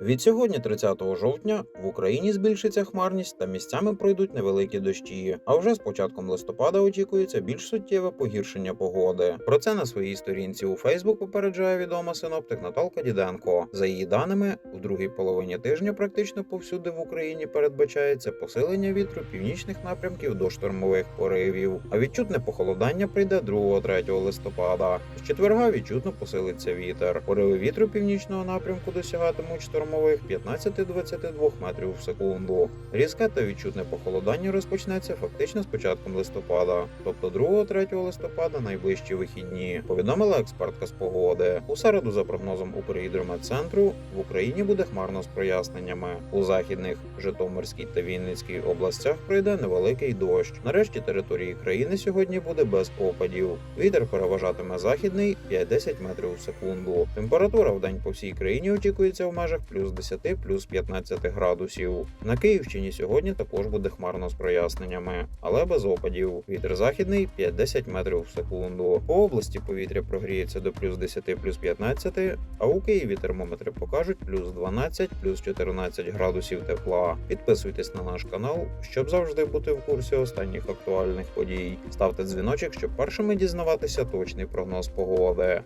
Від сьогодні, 30 жовтня, в Україні збільшиться хмарність та місцями пройдуть невеликі дощі. А вже з початком листопада очікується більш суттєве погіршення погоди. Про це на своїй сторінці у Фейсбук попереджає відома синоптик Наталка Діденко. За її даними, у другій половині тижня практично повсюди в Україні передбачається посилення вітру північних напрямків до штормових поривів. А відчутне похолодання прийде 2-3 листопада. З четверга відчутно посилиться вітер. Пориви вітру північного напрямку досягатимуть штормових 15-22 метрів в секунду. Різке та відчутне похолодання розпочнеться фактично з початком листопада, тобто 2-3 листопада найближчі вихідні. Повідомила експертка з погоди. У середу, за прогнозом Укргідрометцентру, в Україні буде хмарно з проясненнями. У західних Житомирській та Вінницькій областях пройде невеликий дощ. Нарешті території країни сьогодні буде без опадів. Вітер переважатиме західний 5-10 метрів в секунду. Температура в день по всій країні очікується в межах плюс 10, плюс 15 градусів. На Київщині сьогодні також буде хмарно з проясненнями, але без опадів. Вітер західний 5-10 метрів в секунду. По області повітря прогріється до плюс 10, плюс 15, а у Києві термометри покажуть плюс 12, плюс 14 градусів тепла. Підписуйтесь на наш канал, щоб завжди бути в курсі останніх актуальних подій. Ставте дзвіночок, щоб першими дізнаватися точний прогноз погоди.